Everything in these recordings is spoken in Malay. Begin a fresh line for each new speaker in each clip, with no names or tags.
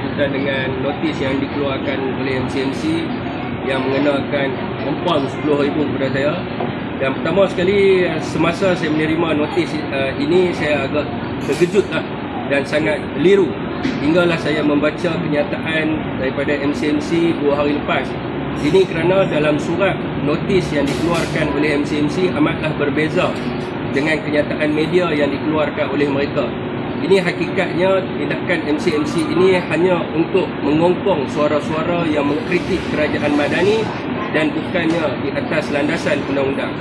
berkaitan dengan notis yang dikeluarkan oleh MCMC yang mengenakan kompon RM10,000 kepada saya. Dan pertama sekali semasa saya menerima notis uh, ini saya agak terkejut lah dan sangat keliru. Hinggalah saya membaca kenyataan daripada MCMC dua hari lepas. Ini kerana dalam surat notis yang dikeluarkan oleh MCMC amatlah berbeza dengan kenyataan media yang dikeluarkan oleh mereka ini hakikatnya tindakan MCMC ini hanya untuk mengongkong suara-suara yang mengkritik kerajaan madani dan bukannya di atas landasan undang-undang.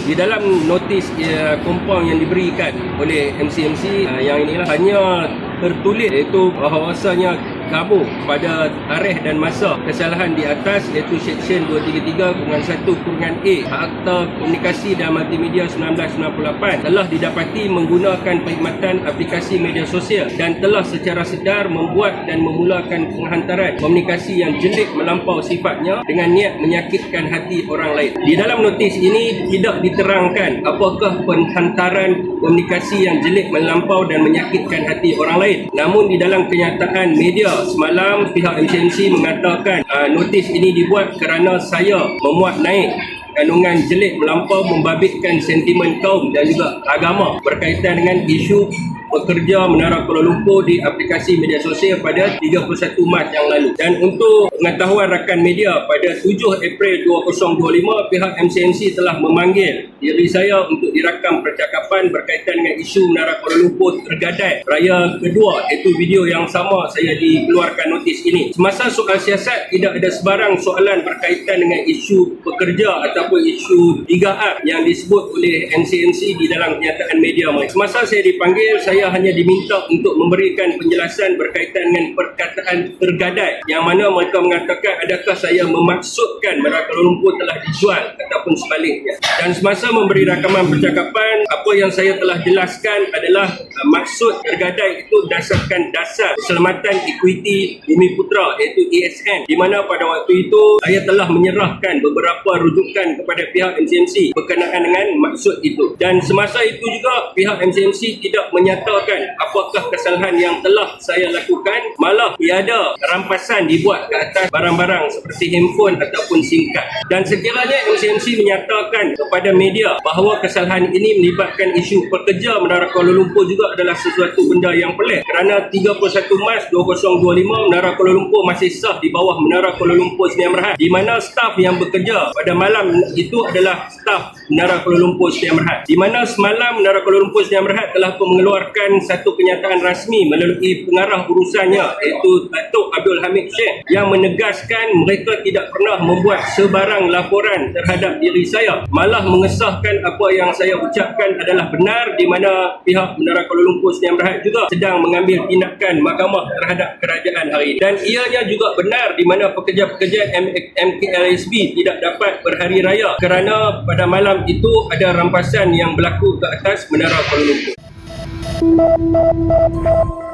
Di dalam notis kompon yang diberikan oleh MCMC uh, yang inilah hanya tertulis iaitu bahawasanya kamu pada tarikh dan masa kesalahan di atas iaitu Seksyen 233 kurungan 1 kurungan A Akta Komunikasi dan Multimedia 1998 telah didapati menggunakan perkhidmatan aplikasi media sosial dan telah secara sedar membuat dan memulakan penghantaran komunikasi yang jelek melampau sifatnya dengan niat menyakitkan hati orang lain. Di dalam notis ini tidak diterangkan apakah penghantaran komunikasi yang jelek melampau dan menyakitkan hati orang lain. Namun di dalam kenyataan media semalam pihak MCMC mengatakan uh, notis ini dibuat kerana saya memuat naik kandungan jelek melampau membabitkan sentimen kaum dan juga agama berkaitan dengan isu pekerja Menara Kuala Lumpur di aplikasi media sosial pada 31 Mac yang lalu. Dan untuk pengetahuan rakan media pada 7 April 2025 pihak MCMC telah memanggil diri saya untuk dirakam percakapan berkaitan dengan isu Menara Kuala Lumpur tergadai raya kedua iaitu video yang sama saya dikeluarkan notis ini. Semasa soal siasat tidak ada sebarang soalan berkaitan dengan isu pekerja ataupun isu 3R yang disebut oleh MCMC di dalam kenyataan media. Semasa saya dipanggil saya saya hanya diminta untuk memberikan penjelasan berkaitan dengan perkataan tergadai yang mana mereka mengatakan adakah saya memaksudkan Menara Kuala Lumpur telah dijual ataupun sebaliknya. Dan semasa memberi rakaman percakapan, apa yang saya telah jelaskan adalah uh, maksud tergadai itu berdasarkan dasar keselamatan ekuiti Bumi Putra iaitu ASN di mana pada waktu itu saya telah menyerahkan beberapa rujukan kepada pihak MCMC berkenaan dengan maksud itu. Dan semasa itu juga pihak MCMC tidak menyatakan mengatakan apakah kesalahan yang telah saya lakukan malah tiada rampasan dibuat ke atas barang-barang seperti handphone ataupun SIM card. Dan sekiranya MCMC menyatakan kepada media bahawa kesalahan ini melibatkan isu pekerja Menara Kuala Lumpur juga adalah sesuatu benda yang pelik kerana 31 Mac 2025 Menara Kuala Lumpur masih sah di bawah Menara Kuala Lumpur Sdn Bhd di mana staf yang bekerja pada malam itu adalah staf Menara Kuala Lumpur Sdn Bhd di mana semalam Menara Kuala Lumpur Sdn Bhd telah mengeluarkan mengeluarkan satu kenyataan rasmi melalui pengarah urusannya iaitu Datuk Abdul Hamid Sheikh yang menegaskan mereka tidak pernah membuat sebarang laporan terhadap diri saya. Malah mengesahkan apa yang saya ucapkan adalah benar di mana pihak Menara Kuala Lumpur Sdn Bhd juga sedang mengambil tindakan mahkamah terhadap kerajaan hari ini. Dan ianya juga benar di mana pekerja-pekerja MKLSB tidak dapat berhari raya kerana pada malam itu ada rampasan yang berlaku ke atas Menara Kuala Lumpur Música